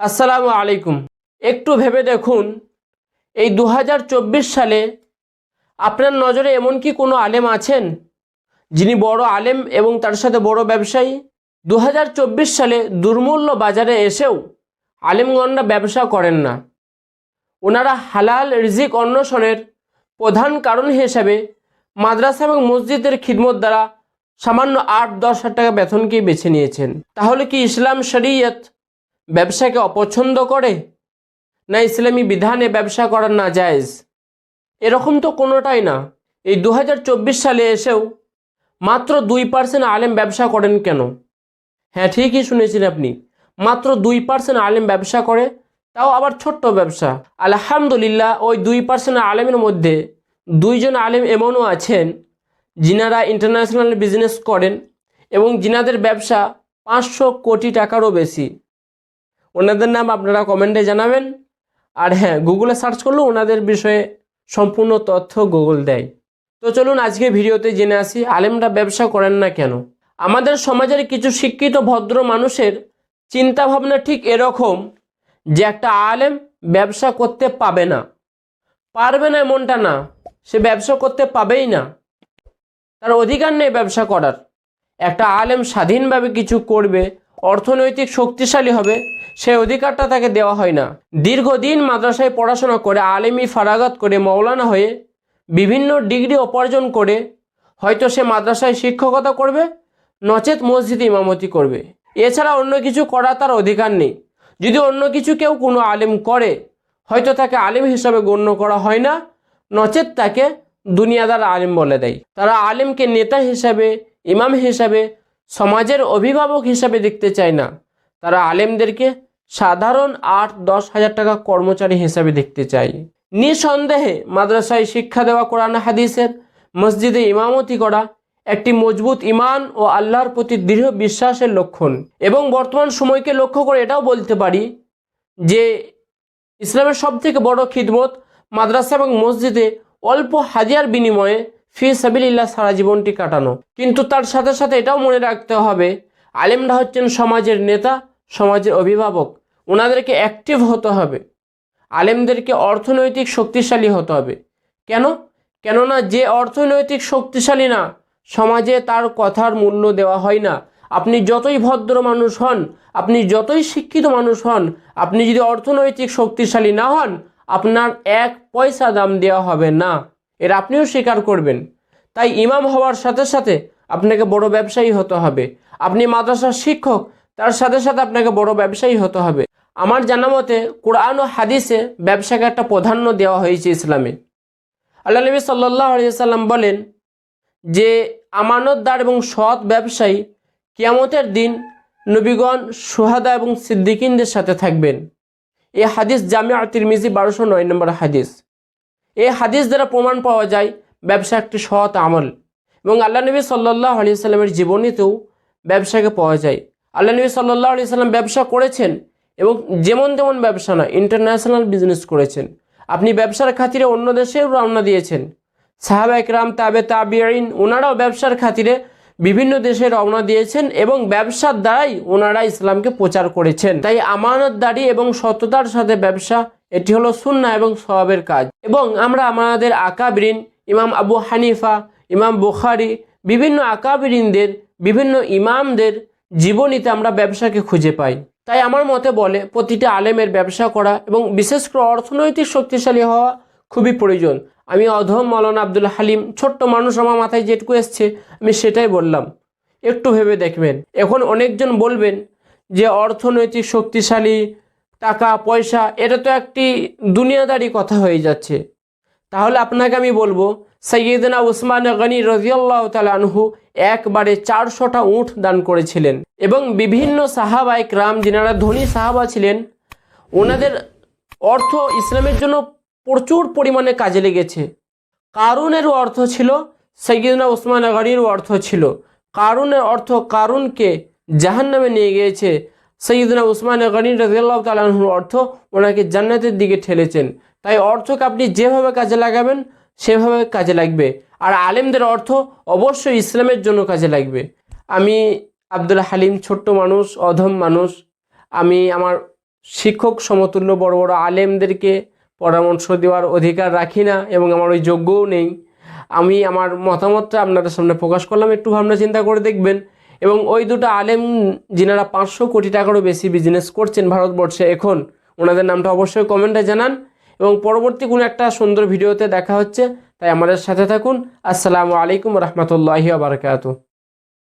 আসসালামু আলাইকুম। একটু ভেবে দেখুন, এই দু হাজার চব্বিশ সালে আপনার নজরে এমন কি কোনো আলেম আছেন? যিনি বড় আলেম এবং তার সাথে বড় ব্যবসায়ী? দু হাজার চব্বিশ সালে দুর্মূল্য বাজারে এসেও আলেমগণরা ব্যবসা করেন না। ওনারা হালাল রিজিক অন্বেষণের প্রধান কারণ হিসেবে মাদ্রাসা এবং মসজিদের খিদমত দ্বারা সামান্য আট দশ হাজার টাকা বেতনকেই বেছে নিয়েছেন। তাহলে কি ইসলাম শরীয়ত ব্যবসাকে অপছন্দ করে? না ইসলামী বিধানে ব্যবসা করার না জায়েজ এরকম তো কোনোটাই না। এই দু হাজার চব্বিশ সালে এসেও মাত্র দুই পার্সেন্ট আলেম ব্যবসা করেন কেন? হ্যাঁ ঠিকই শুনেছেন আপনি। মাত্র দুই পার্সেন্ট আলেম ব্যবসা করে, তাও আবার ছোট্ট ব্যবসা। আলহামদুলিল্লাহ, ওই দুই পার্সেন্ট আলেমের মধ্যে দুইজন আলেম এমনও আছেন, যিনারা ইন্টারন্যাশনাল বিজনেস করেন এবং যিনাদের ব্যবসা পাঁচশো কোটি টাকারও বেশি। ওনাদের নাম আপনারা কমেন্টে জানাবেন। আর হ্যাঁ গুগলে সার্চ করলেও ওনাদের বিষয়ে সম্পূর্ণ তথ্য গুগল দেয়। তো চলুন আজকে ভিডিওতে জেনে আসি, আলেমরা ব্যবসা করেন না কেন? আমাদের সমাজের কিছু শিক্ষিত ভদ্র মানুষের চিন্তা ভাবনা ঠিক এরকম যে একটা আলেম ব্যবসা করতে পাবে না। পারবে না এমনটা না, সে ব্যবসা করতে পাবেই না। তার অধিকার নেই ব্যবসা করার। একটা আলেম স্বাধীনভাবে কিছু করবে অর্থনৈতিক শক্তিশালী হবে সেই অধিকারটা তাকে দেওয়া হয় না। দীর্ঘদিন মাদ্রাসায় পড়াশোনা করে আলেমি ফারাগাত করে মৌলানা হয়ে বিভিন্ন ডিগ্রি উপার্জন করে হয়তো সে মাদ্রাসায় শিক্ষকতা করবে, নচেত মসজিদে ইমামতি করবে। এছাড়া অন্য কিছু করা তার অধিকার নেই। যদি অন্য কিছু কেউ কোনো আলেম করে, হয়তো তাকে আলেম হিসাবে গণ্য করা হয় না, নচেত তাকে দুনিয়াদার আলেম বলে দেয়। তারা আলেমকে নেতা হিসাবে, ইমাম হিসাবে সমাজের অভিভাবক হিসাবে দেখতে চায় না। তারা আলেমদেরকে সাধারণ আট, দশ হাজার টাকা কর্মচারী হিসাবে দেখতে চায়। নিঃসন্দেহে মাদ্রাসায় শিক্ষা দেওয়া কোরআন হাদিসের মসজিদে ইমামতি করা একটি মজবুত ইমান ও আল্লাহর প্রতি দৃঢ় বিশ্বাসের লক্ষণ। এবং বর্তমান সময়কে লক্ষ্য করে এটাও বলতে পারি যে ইসলামের সব থেকে বড় খিদমত মাদ্রাসা এবং মসজিদে অল্প হাজার বিনিময়ে ফি সাবিল্লাহ সারা জীবনটি কাটানো। কিন্তু তার সাথে সাথে এটাও মনে রাখতে হবে, আলেমরা হচ্ছেন সমাজের নেতা, সমাজের অভিভাবক। ওনাদেরকে অ্যাক্টিভ হতে হবে। আলেমদেরকে অর্থনৈতিক শক্তিশালী হতে হবে। কেন? কেননা যে অর্থনৈতিক শক্তিশালী না, সমাজে তার কথার মূল্য দেওয়া হয় না। আপনি যতই ভদ্র মানুষ হন, আপনি যতই শিক্ষিত মানুষ হন, আপনি যদি অর্থনৈতিক শক্তিশালী না হন, আপনার এক পয়সা দাম দেওয়া হবে না। এর আপনিও স্বীকার করবেন। তাই ইমাম হওয়ার সাথে সাথে আপনাকে বড় ব্যবসায়ী হতে হবে। আপনি মাদ্রাসার শিক্ষক, তার সাথে সাথে আপনাকে বড় ব্যবসায়ী হতে হবে। আমার জানা মতে কোরআন ও হাদিসে ব্যবসাকে একটা প্রাধান্য দেওয়া হয়েছে ইসলামে। আল্লাহ নবী সাল্লাহ আলিয়াল্লাম বলেন যে, আমানতদার এবং সৎ ব্যবসায়ী কিয়ামতের দিন নবীগণ, সুহাদা এবং সিদ্দিকিনদের সাথে থাকবেন। এই হাদিস জামিয়া তিরমিজি বারোশো নয় নম্বর হাদিস। এই হাদিস দ্বারা প্রমাণ পাওয়া যায় ব্যবসা একটি সৎ আমল। এবং আল্লাহ নবী সাল্লাহ আলি সাল্লামের জীবনীতেও ব্যবসাকে পাওয়া যায়। আল্লাহ নবী সাল্লাহ আলি সাল্লাম ব্যবসা করেছেন এবং যেমন তেমন ব্যবসা না ইন্টারন্যাশনাল বিজনেস করেছেন। আপনি ব্যবসার খাতিরে অন্য দেশেও রওনা দিয়েছেন। সাহাবা একরাম, তাবে তাবিয়াইন ওনারাও ব্যবসার খাতিরে বিভিন্ন দেশে রওনা দিয়েছেন এবং ব্যবসার দ্বারাই ওনারা ইসলামকে প্রচার করেছেন। তাই আমানতদারি এবং সততার সাথে ব্যবসা এটি হলো সুন্না এবং সবাবের কাজ। এবং আমরা আমাদের আকাবরিন, ইমাম আবু হানিফা, ইমাম বুখারি, বিভিন্ন আকাবরিনদের, বিভিন্ন ইমামদের জীবনীতে আমরা ব্যবসাকে খুঁজে পাই। তাই আমার মতে বলে, প্রতিটা আলেমের ব্যবসা করা এবং বিশেষ করে অর্থনৈতিক শক্তিশালী হওয়া খুবই প্রয়োজন। আমি অধম মৌলানা আব্দুল হালিম, ছোট্ট মানুষ আমার মাথায় যেটুকু এসছে, আমি সেটাই বললাম। একটু ভেবে দেখবেন। এখন অনেকজন বলবেন যে, অর্থনৈতিক শক্তিশালী টাকা, পয়সা, এটা তো একটি দুনিয়াদারি কথা হয়ে যাচ্ছে। তাহলে আপনাকে আমি বলব সৈয়দনা উসমান গনি রাজিয়াল্লাহ তালহু একবারে চারশোটা উঁট দান করেছিলেন এবং বিভিন্ন সাহাবাই রাম যিনারা ধনী সাহাবা ছিলেন, ওনাদের অর্থ ইসলামের জন্য প্রচুর পরিমাণে কাজে লেগেছে। কারুনেরও অর্থ ছিল সৈয়দনা উসমান গনিরও অর্থ ছিল। কারুনের অর্থ কারুনকে জাহান নামে নিয়ে গিয়েছে সৈয়দনা উসমান গনি রাজিয়াল্লাহ তালাহুর অর্থ ওনাকে জান্নাতের দিকে ঠেলেছেন। তাই অর্থকে আপনি যেভাবে কাজে লাগাবেন, সেভাবে কাজে লাগবে। আর আলেমদের অর্থ অবশ্যই ইসলামের জন্য কাজে লাগবে। আমি আব্দুল হালিম ছোট্ট মানুষ, অধম মানুষ। আমি আমার শিক্ষক সমতুল্য বড় বড় আলেমদেরকে পরামর্শ দেওয়ার অধিকার রাখি না এবং আমার ওই যোগ্যও নেই। আমি আমার মতামতটা আপনাদের সামনে প্রকাশ করলাম, একটু ভাবনা চিন্তা করে দেখবেন। এবং ওই দুটো আলেম যিনারা পাঁচশো কোটি টাকারও বেশি বিজনেস করছেন ভারতবর্ষে এখন, ওনাদের নামটা অবশ্যই কমেন্টে জানান। এবং পরবর্তী কোনো একটা সুন্দর ভিডিওতে দেখা হচ্ছে, তাই আমাদের সাথে থাকুন। আসসালামু আলাইকুম রহমতুল্লাহি আবরকাত